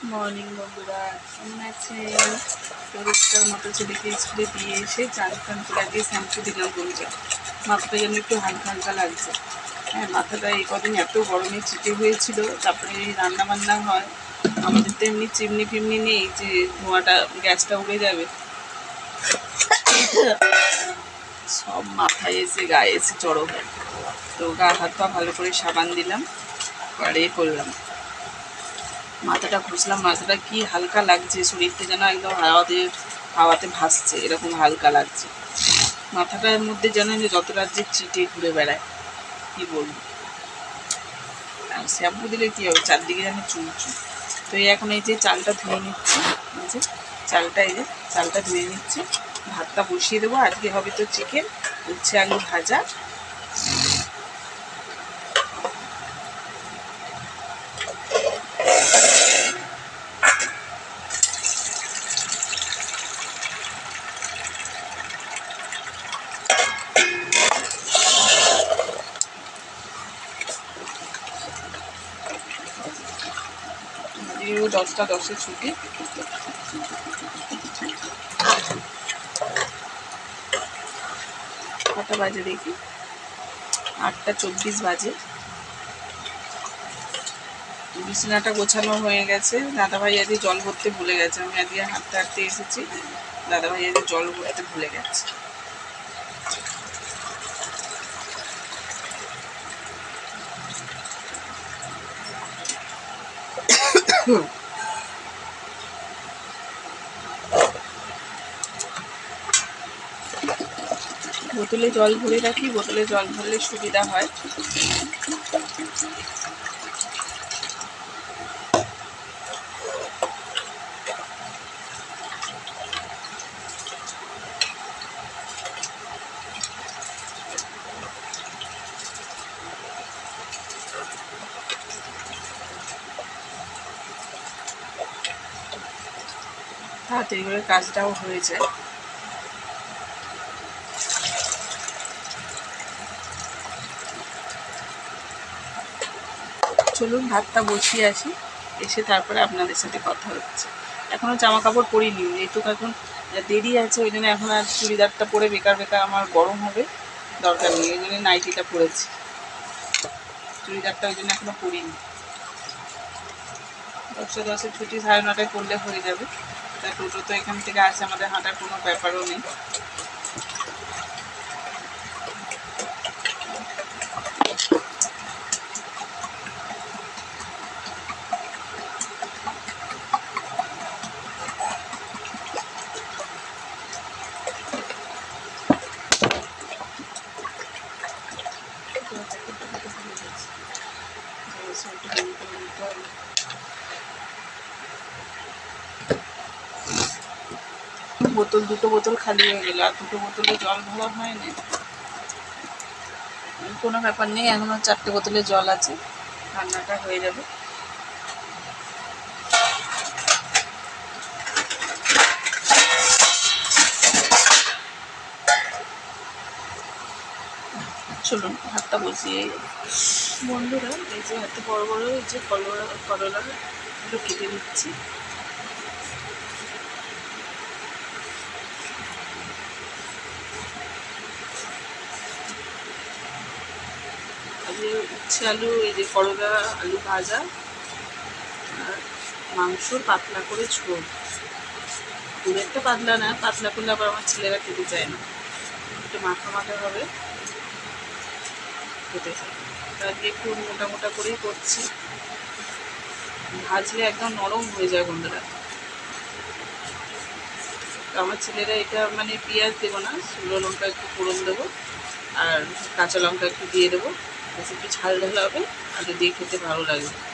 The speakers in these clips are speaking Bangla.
গুড মর্নিং বন্ধুরা। কেমন আছেন? পরিষ্কার মতো ছেলেকে স্কুলে দিয়ে এসে চান টান করে শ্যাম্পু দিলাম বলছে মাথাটা যেন একটু হালকা হালকা লাগছে। হ্যাঁ মাথাটা এই কদিন এত গরমে চিটে হয়েছিল, তারপরে রান্না বান্না হয়। আমাদের তো এমনি চিমনি ফিমনি নেই যে ধোঁয়াটা, গ্যাসটা উড়ে যাবে। সব মাথায় এসে, গায়ে এসে হয় তো গা হাত পা ভালো করে সাবান দিলাম আর এ করলাম। মাথাটা ঘষলাম, মাথাটা কি হালকা লাগছে? শরীরটা যেন একদম হাওয়াতে হাওয়াতে ভাসছে, এরকম হালকা লাগছে। মাথাটার মধ্যে যেন যে যত রাজ্যে চিটে ঘুরে বেড়ায়, কি বলব? আর শ্যাম্পু দিলে কি হবে? চারদিকে যেন চুলচু তো এই এখন এই যে চালটা ধুয়ে নিচ্ছি যে চালটা, এই যে চালটা ধুয়ে নিচ্ছি। ভাতটা বসিয়ে দেবো আজকে হবে তো চিকেন উচ্ছে আলু ভাজা আজকে দশটা, দশে ছুটি। কটা বাজে দেখি? আটটা চব্বিশ বাজে। বিছানাটা গোছানো হয়ে গেছে। দাদাভাই আজকে জল ভরতে ভুলে গেছে। আমি আজকে হাঁটতে হাঁটতে এসেছি। দাদাভাই আজকে জল ভরতে ভুলে গেছে। বোতলে জল ভরে রাখি বোতলে জল ভরলে সুবিধা হয়। তাড়াতাড়ি করে কাজটাও হয়ে যায়। চলুন, ভাতটা বসিয়ে আসি। এসে তারপরে আপনাদের সাথে কথা হচ্ছে। এখনও জামা কাপড় পরিনি। এইটুকু এখন দেরি আছে, ওই জন্য এখন আর চুড়িদারটা পরে বেকার বেকার আমার গরম হবে, দরকার নেই। ওই জন্য নাইটিটা পরেছি। চুড়িদারটা ওই জন্য এখনও পরিনি। দশটা দশে ছুটি, সাড়ে নটায় করলে হয়ে যাবে। তা টোটো তো এখান থেকে আসে, আমাদের হাঁটার কোনো ব্যাপারও নেই। বোতল, দুটো বোতল খালি হয়ে গেল, আর দুটো বোতলে জল ভরা হয়নি। কোনো ব্যাপার নেই এখনও চারটে বোতলে জল আছে, রান্নাটা হয়ে যাবে। চলুন, ভাতটা বসিয়ে বন্ধুরা, এই যে হাতে বড় বড় এই যে করলা করলা এগুলো কেটে দিচ্ছি আজকে উচ্ছে আলু, এই যে করলা, আলু ভাজা, আর মাংস পাতলা করে ঝোল। খুব একটা পাতলা না, পাতলা করলে আবার আমার ছেলেরা খেতে চায় না। একটু মাখা মাখা হবে খেতে চায়। আজকে একটু মোটা মোটা করেই করছি। ভাজলে একদম নরম হয়ে যায় বন্ধুরা আমার ছেলেরা এটা মানে পেঁয়াজ দেবো না, শুকনো লঙ্কা একটু ফোড়ন দেবো, আর কাঁচা লঙ্কা একটু দিয়ে দেবো। বেশ একটু ঝাল ঢালা হবে আর দিয়ে খেতে ভালো লাগবে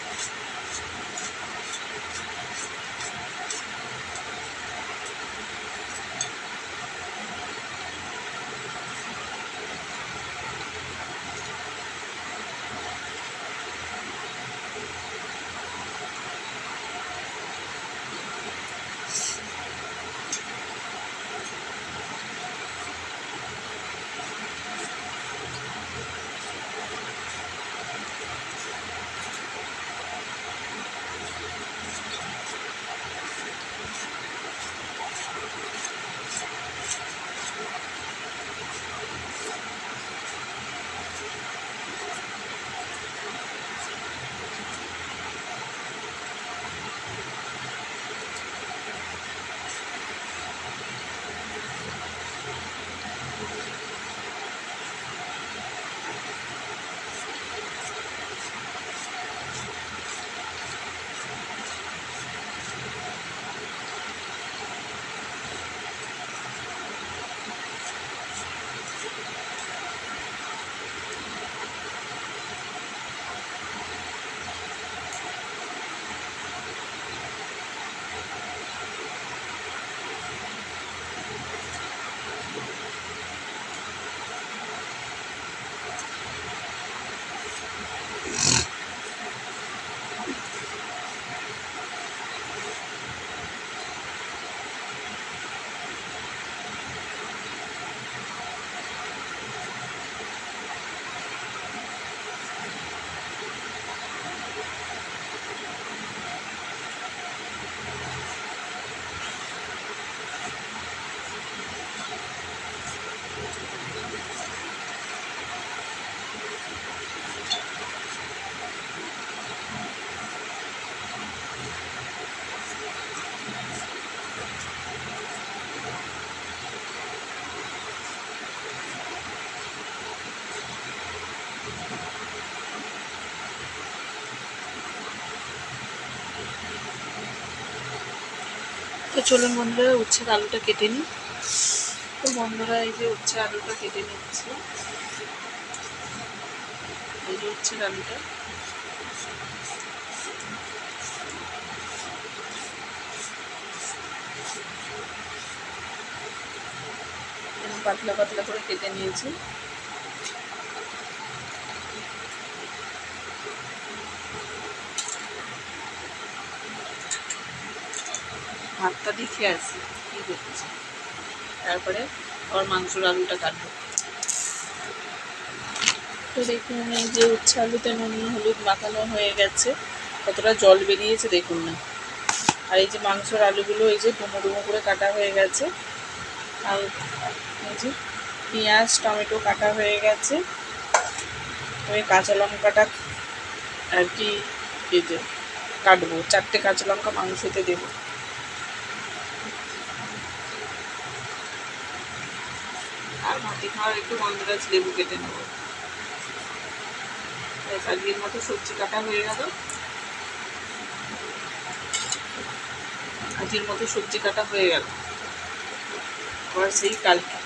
তো চলুন বন্ধুরা উচ্ছের আলুটা কেটে নিই। তো বন্ধুরা, এই যে উচ্ছে আলুটা কেটে নিচ্ছে। এই যে উচ্ছের আলুটা। পাতলা পাতলা করে কেটে নিয়েছি। ভাতটা দেখে আসি কী করছি। তারপরে আবার মাংসর আলুটা কাটবো। তো দেখুন, এই যে উচ্ছে আলুতে নুন, হলুদ মাখানো হয়ে গেছে, কতটা জল বেরিয়েছে দেখুন না। আর এই যে মাংসর আলুগুলো, এই যে ডুমো ডুমো করে কাটা হয়ে গেছে। আর এই যে পেঁয়াজ, টমেটো কাটা হয়ে গেছে। ওই কাঁচা লঙ্কাটা আর কি, এই যে কাটবো, চারটে কাঁচা লঙ্কা মাংসতে দেবো। আর ভাতে খাওয়ার একটু গন্ধরাজ লেবু কেটে নেব। আজকের মতো সবজি কাটা হয়ে গেল। আজকের মতো সবজি কাটা হয়ে গেল। আবার সেই কালকে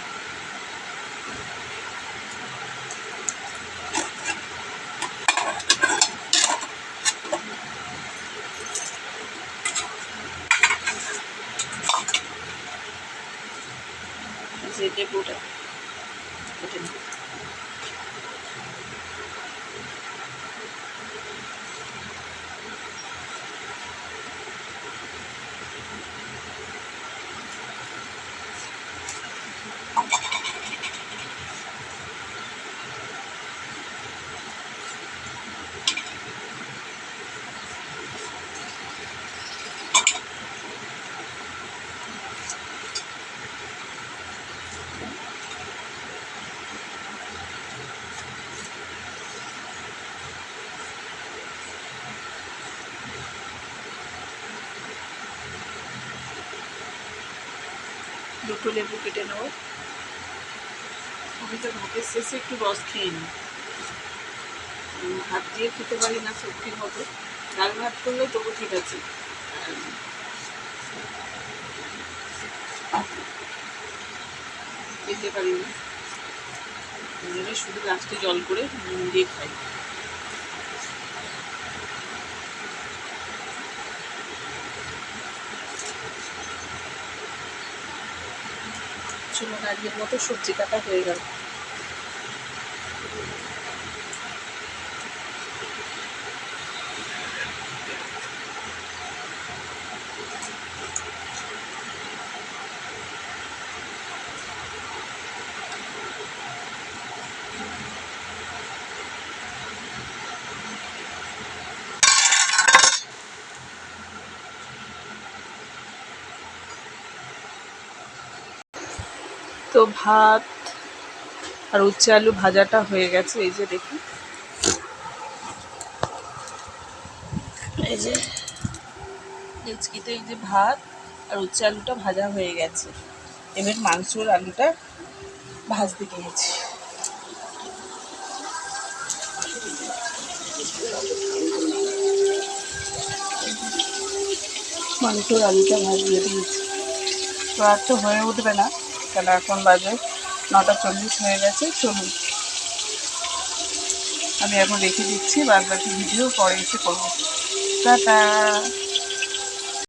দুটো লেবু কেটে নেব। আমি তো ভাতের শেষে একটু রস খেয়ে নিই। হাত দিয়ে খেতে পারি না সত্যির মতো ডাল ভাত করলে তবু ঠিক আছে। খেতে পারি না। শুধু লাস্টে জল করে নুন দিয়ে খাই। চলুন আজকের মতো সবজি কাটা হয়ে গেল। তো ভাত আর উচ্ছে আলু ভাজাটা হয়ে গেছে, এই যে দেখুন। এই যে এই যে ভাত আর উচ্ছে আলুটা ভাজা হয়ে গেছে। এবার মাংসর আলুটা ভাজতে গিয়েছি। মাংসর আলুটা ভাজিয়ে দিয়েছি তো আর তো হয়ে উঠবে না। কেন এখন বাজে নটা চল্লিশ হয়ে গেছে, চলুন। আমি এখন রেখে দিচ্ছি বাদ বাকি ভিডিও পরে এসে করব। টাটা।